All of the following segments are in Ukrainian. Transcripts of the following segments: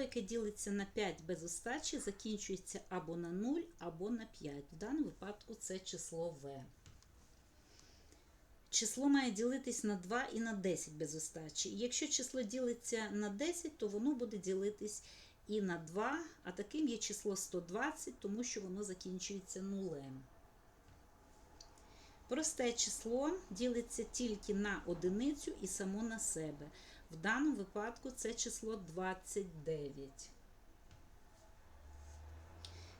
яке ділиться на 5 без остачі, закінчується або на 0, або на 5. В даному випадку це число В. Число має ділитись на 2 і на 10 без остачі. Якщо число ділиться на 10, то воно буде ділитись і на 2, а таким є число 120, тому що воно закінчується нулем. Просте число ділиться тільки на одиницю і само на себе. В даному випадку це число 29.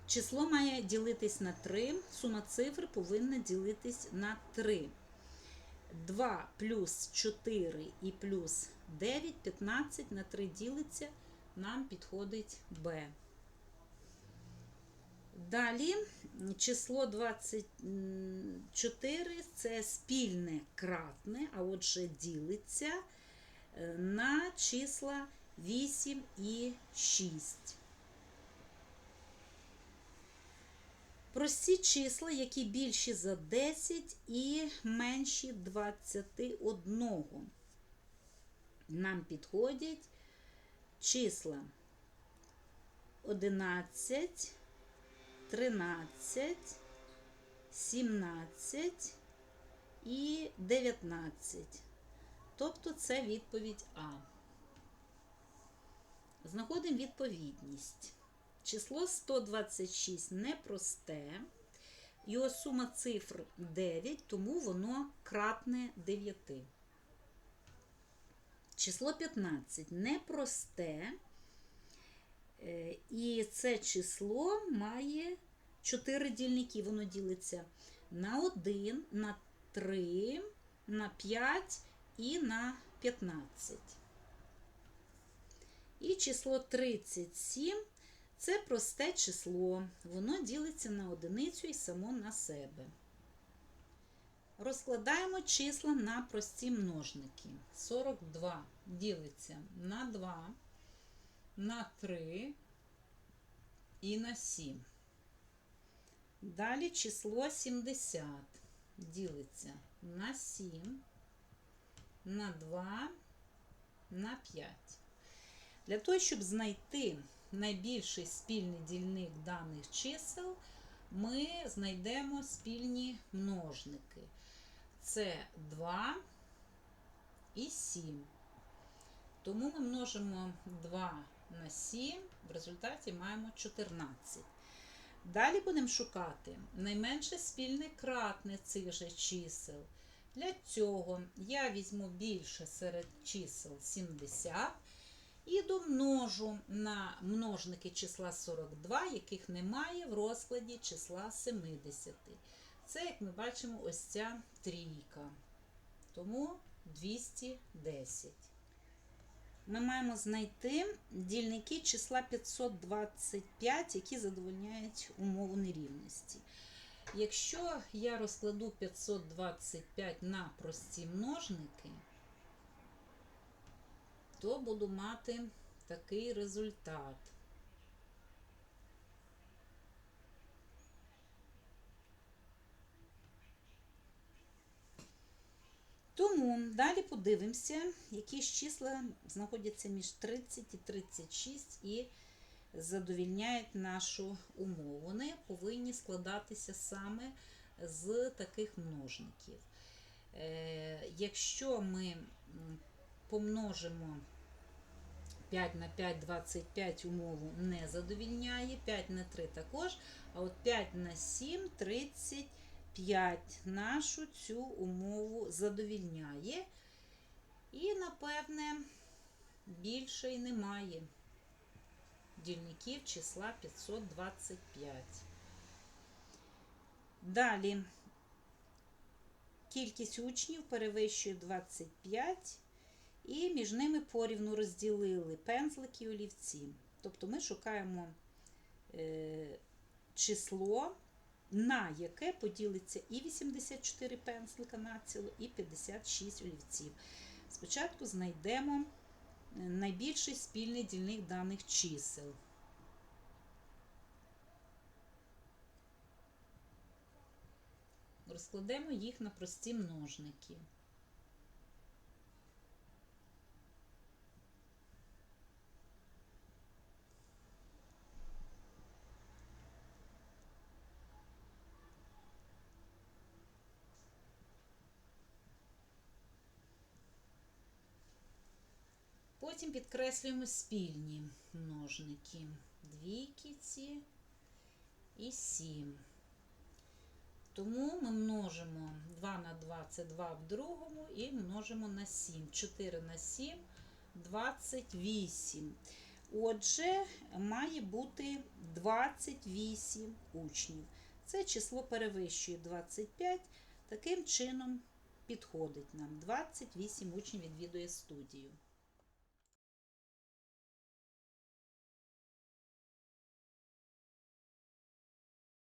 Число має ділитись на 3, сума цифр повинна ділитись на 3. 2 плюс 4 і плюс 9, 15 на 3 ділиться, нам підходить b. Далі число 24 це спільне кратне, а отже ділиться на числа 8 і 6. Прості числа, які більші за 10 і менші 21. Нам підходять числа 11, 13, 17 і 19. Тобто це відповідь А. Знаходимо відповідність. Число 126 непросте. Його сума цифр 9, тому воно кратне 9. Число 15 непросте. Е, І це число має 4 дільники. Воно ділиться на 1, на 3, на 5 і на 15. І число 37 це просте число. Воно ділиться на одиницю і само на себе. Розкладаємо числа на прості множники. 42 ділиться на 2, на 3 і на 7. Далі число 70 ділиться на 7, на 2, на 5. Для того, щоб знайти найбільший спільний дільник даних чисел, ми знайдемо спільні множники. Це 2 і 7. Тому ми множимо 2 на 7, в результаті маємо 14. Далі будемо шукати найменше спільне кратне цих же чисел. Для цього я візьму більше серед чисел 70 і домножу на множники числа 42, яких немає в розкладі числа 70. Це, як ми бачимо, ось ця трійка. Тому 210. Ми маємо знайти дільники числа 525, які задовольняють умову нерівності. Якщо я розкладу 525 на прості множники, то буду мати такий результат. Тому далі подивимося, які ж числа знаходяться між 30 і 36 і задовільняють нашу умову. Вони повинні складатися саме з таких множників. Е, Якщо ми помножимо 5 на 5, 25 умову не задовільняє, 5 на 3 також, а от 5 на 7, 35 нашу цю умову задовільняє. І, напевне, більше й немає дільників числа 525. Далі кількість учнів перевищує 25. І між ними порівну розділили пензлики і олівці. Тобто ми шукаємо е, число, на яке поділиться і 84 пензлика націло, і 56 олівців. Спочатку знайдемо найбільший спільний дільник даних чисел. Розкладемо їх на прості множники. Потім підкреслюємо спільні множники. Двійки ці і 7. Тому ми множимо 2 на 2 це 2 в другому і множимо на 7. 4 на 7 28. Отже, має бути 28 учнів. Це число перевищує 25. Таким чином підходить нам. 28 учнів відвідує студію.